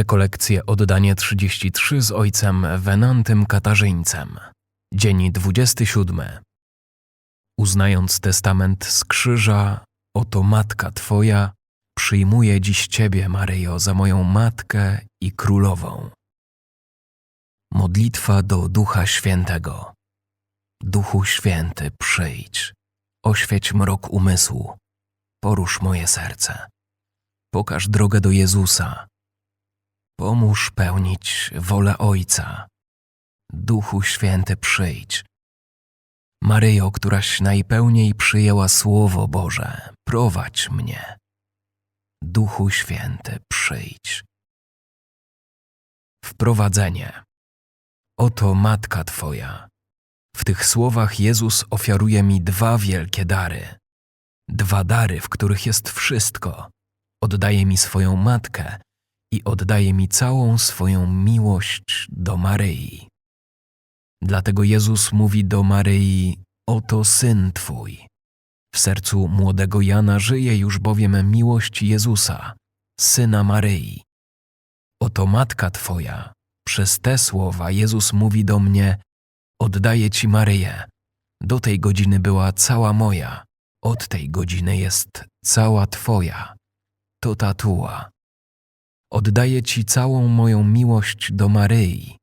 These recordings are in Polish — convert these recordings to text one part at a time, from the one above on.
Rekolekcje oddanie 33 z ojcem Wenantym Katarzyńcem. Dzień 27. Uznając testament z krzyża, oto matka Twoja, przyjmuję dziś Ciebie, Maryjo, za moją matkę i królową. Modlitwa do Ducha Świętego. Duchu Święty, przyjdź, oświeć mrok umysłu, porusz moje serce, pokaż drogę do Jezusa, pomóż pełnić wolę Ojca. Duchu Święty, przyjdź. Maryjo, któraś najpełniej przyjęła Słowo Boże, prowadź mnie. Duchu Święty, przyjdź. Wprowadzenie. Oto Matka Twoja. W tych słowach Jezus ofiaruje mi dwa wielkie dary. Dwa dary, w których jest wszystko. Oddaje mi swoją matkę i oddaje mi całą swoją miłość do Maryi. Dlatego Jezus mówi do Maryi: Oto syn Twój. W sercu młodego Jana żyje już bowiem miłość Jezusa, syna Maryi. Oto matka Twoja. Przez te słowa Jezus mówi do mnie: Oddaję Ci Maryję. Do tej godziny była cała moja, od tej godziny jest cała Twoja. To tatuła. Oddaję Ci całą moją miłość do Maryi.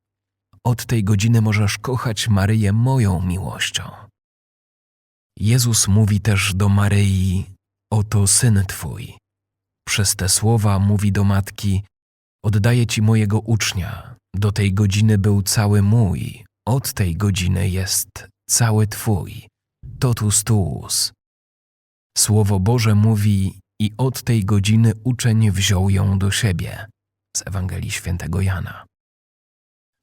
Od tej godziny możesz kochać Maryję moją miłością. Jezus mówi też do Maryi: Oto syn Twój. Przez te słowa mówi do matki: Oddaję Ci mojego ucznia. Do tej godziny był cały mój, od tej godziny jest cały Twój. Totus tuus. Słowo Boże mówi: I od tej godziny uczeń wziął ją do siebie. Z Ewangelii Świętego Jana.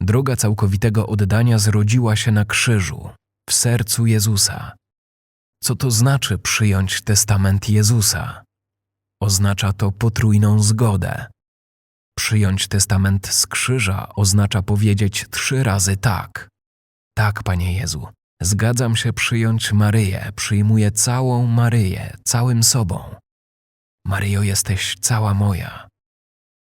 Droga całkowitego oddania zrodziła się na krzyżu, w sercu Jezusa. Co to znaczy przyjąć testament Jezusa? Oznacza to potrójną zgodę. Przyjąć testament z krzyża oznacza powiedzieć trzy razy tak. Tak, Panie Jezu, zgadzam się przyjąć Maryję, przyjmuję całą Maryję, całym sobą. Maryjo, jesteś cała moja.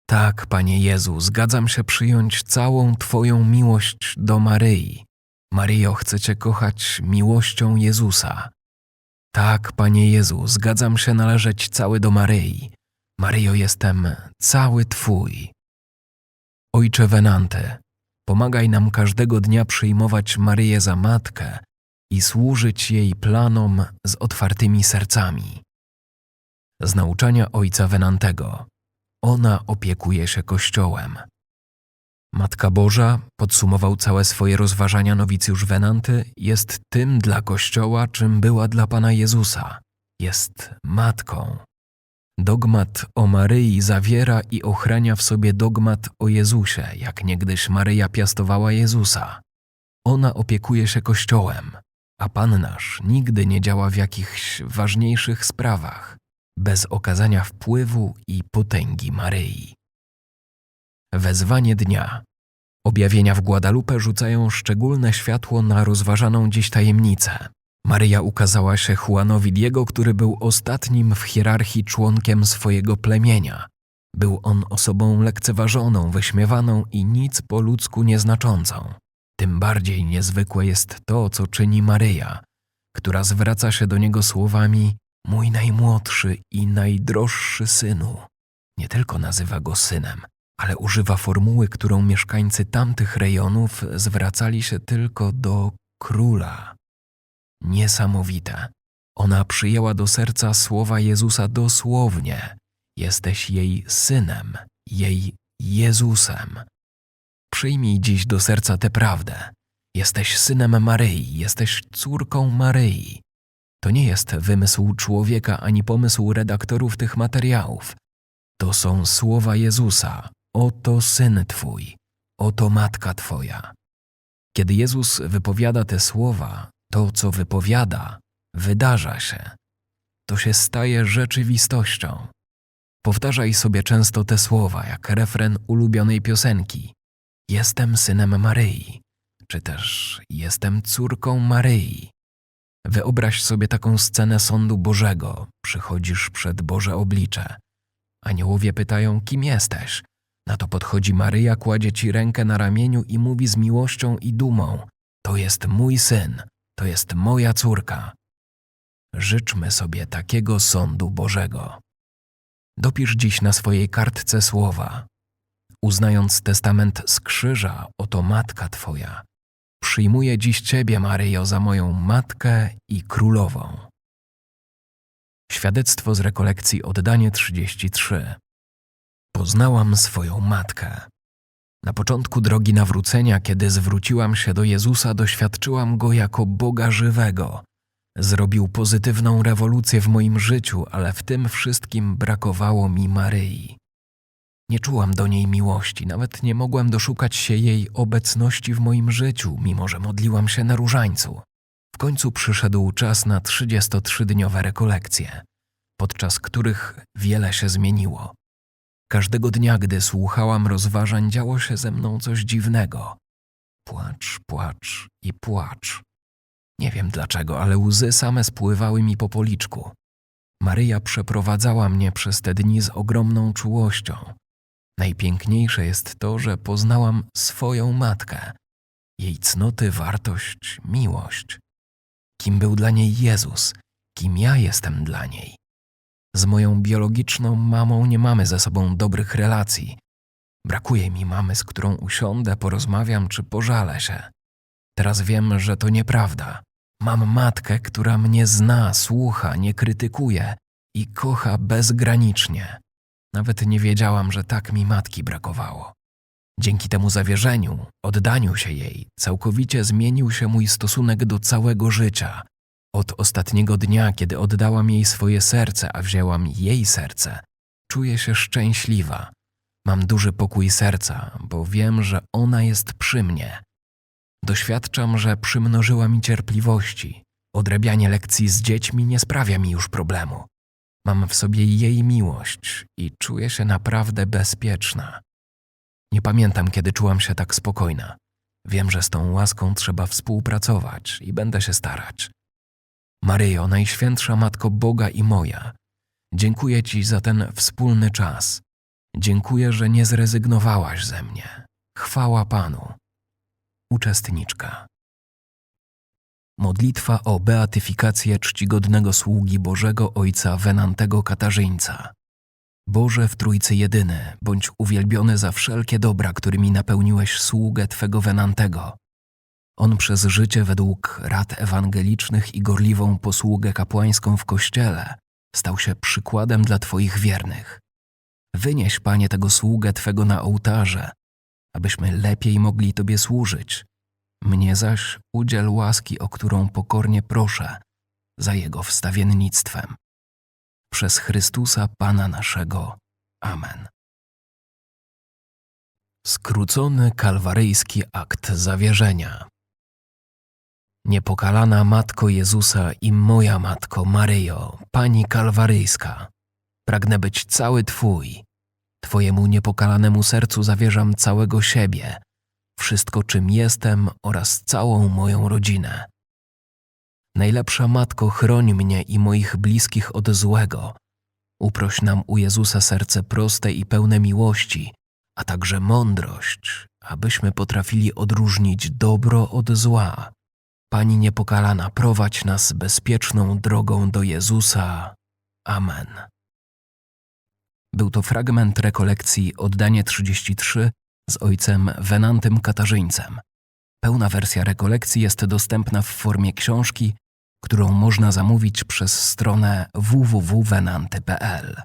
Tak, Panie Jezu, zgadzam się przyjąć całą Twoją miłość do Maryi. Maryjo, chcę Cię kochać miłością Jezusa. Tak, Panie Jezu, zgadzam się należeć cały do Maryi. Maryjo, jestem cały Twój. Ojcze Wenanty, pomagaj nam każdego dnia przyjmować Maryję za matkę i służyć jej planom z otwartymi sercami. Z nauczania ojca Wenantego. Ona opiekuje się Kościołem. Matka Boża, podsumował całe swoje rozważania nowicjusz Wenanty, jest tym dla Kościoła, czym była dla Pana Jezusa. Jest matką. Dogmat o Maryi zawiera i ochrania w sobie dogmat o Jezusie, jak niegdyś Maryja piastowała Jezusa. Ona opiekuje się Kościołem, a Pan nasz nigdy nie działa w jakichś ważniejszych sprawach, bez okazania wpływu i potęgi Maryi. Wezwanie dnia. Objawienia w Guadalupe rzucają szczególne światło na rozważaną dziś tajemnicę. Maryja ukazała się Juanowi Diego, który był ostatnim w hierarchii członkiem swojego plemienia. Był on osobą lekceważoną, wyśmiewaną i nic po ludzku nieznaczącą. Tym bardziej niezwykłe jest to, co czyni Maryja, która zwraca się do niego słowami: Mój najmłodszy i najdroższy synu. Nie tylko nazywa go synem, ale używa formuły, którą mieszkańcy tamtych rejonów zwracali się tylko do króla. Niesamowite. Ona przyjęła do serca słowa Jezusa dosłownie. Jesteś jej synem, jej Jezusem. Przyjmij dziś do serca tę prawdę. Jesteś synem Maryi, jesteś córką Maryi. To nie jest wymysł człowieka ani pomysł redaktorów tych materiałów. To są słowa Jezusa. Oto syn Twój, oto matka Twoja. Kiedy Jezus wypowiada te słowa, to, co wypowiada, wydarza się. To się staje rzeczywistością. Powtarzaj sobie często te słowa, jak refren ulubionej piosenki. Jestem synem Maryi, czy też jestem córką Maryi. Wyobraź sobie taką scenę sądu Bożego. Przychodzisz przed Boże oblicze. Aniołowie pytają, kim jesteś. Na to podchodzi Maryja, kładzie ci rękę na ramieniu i mówi z miłością i dumą: To jest mój syn, to jest moja córka. Życzmy sobie takiego sądu Bożego. Dopisz dziś na swojej kartce słowa. Uznając testament z krzyża, oto matka Twoja. Przyjmuję dziś Ciebie, Maryjo, za moją matkę i królową. Świadectwo z rekolekcji Oddanie 33. Poznałam swoją matkę. Na początku drogi nawrócenia, kiedy zwróciłam się do Jezusa, doświadczyłam Go jako Boga żywego. Zrobił pozytywną rewolucję w moim życiu, ale w tym wszystkim brakowało mi Maryi. Nie czułam do niej miłości, nawet nie mogłam doszukać się jej obecności w moim życiu, mimo że modliłam się na różańcu. W końcu przyszedł czas na 33-dniowe rekolekcje, podczas których wiele się zmieniło. Każdego dnia, gdy słuchałam rozważań, działo się ze mną coś dziwnego. Płacz, płacz i płacz. Nie wiem dlaczego, ale łzy same spływały mi po policzku. Maryja przeprowadzała mnie przez te dni z ogromną czułością. Najpiękniejsze jest to, że poznałam swoją matkę, jej cnoty, wartość, miłość. Kim był dla niej Jezus, kim ja jestem dla niej. Z moją biologiczną mamą nie mamy ze sobą dobrych relacji. Brakuje mi mamy, z którą usiądę, porozmawiam czy pożalę się. Teraz wiem, że to nieprawda. Mam matkę, która mnie zna, słucha, nie krytykuje i kocha bezgranicznie. Nawet nie wiedziałam, że tak mi matki brakowało. Dzięki temu zawierzeniu, oddaniu się jej, całkowicie zmienił się mój stosunek do całego życia. Od ostatniego dnia, kiedy oddałam jej swoje serce, a wzięłam jej serce, czuję się szczęśliwa. Mam duży pokój serca, bo wiem, że ona jest przy mnie. Doświadczam, że przymnożyła mi cierpliwości. Odrabianie lekcji z dziećmi nie sprawia mi już problemu. Mam w sobie jej miłość i czuję się naprawdę bezpieczna. Nie pamiętam, kiedy czułam się tak spokojna. Wiem, że z tą łaską trzeba współpracować i będę się starać. Maryjo, Najświętsza Matko Boga i moja, dziękuję Ci za ten wspólny czas. Dziękuję, że nie zrezygnowałaś ze mnie. Chwała Panu. Uczestniczka. Modlitwa o beatyfikację czcigodnego sługi Bożego Ojca Wenantego Katarzyńca. Boże w Trójcy Jedyny, bądź uwielbiony za wszelkie dobra, którymi napełniłeś sługę Twego Wenantego. On przez życie według rad ewangelicznych i gorliwą posługę kapłańską w Kościele stał się przykładem dla Twoich wiernych. Wynieś, Panie, tego sługę Twego na ołtarze, abyśmy lepiej mogli Tobie służyć. Mnie zaś udziel łaski, o którą pokornie proszę, za Jego wstawiennictwem. Przez Chrystusa Pana naszego. Amen. Skrócony kalwaryjski akt zawierzenia. Niepokalana Matko Jezusa i moja Matko Maryjo, Pani Kalwaryjska, pragnę być cały Twój. Twojemu niepokalanemu sercu zawierzam całego siebie, wszystko czym jestem oraz całą moją rodzinę. Najlepsza Matko, chroń mnie i moich bliskich od złego. Uproś nam u Jezusa serce proste i pełne miłości, a także mądrość, abyśmy potrafili odróżnić dobro od zła. Pani niepokalana, prowadź nas bezpieczną drogą do Jezusa. Amen. Był to fragment rekolekcji Oddanie 33 z ojcem Wenantym Katarzyńcem. Pełna wersja rekolekcji jest dostępna w formie książki, którą można zamówić przez stronę www.wenanty.pl.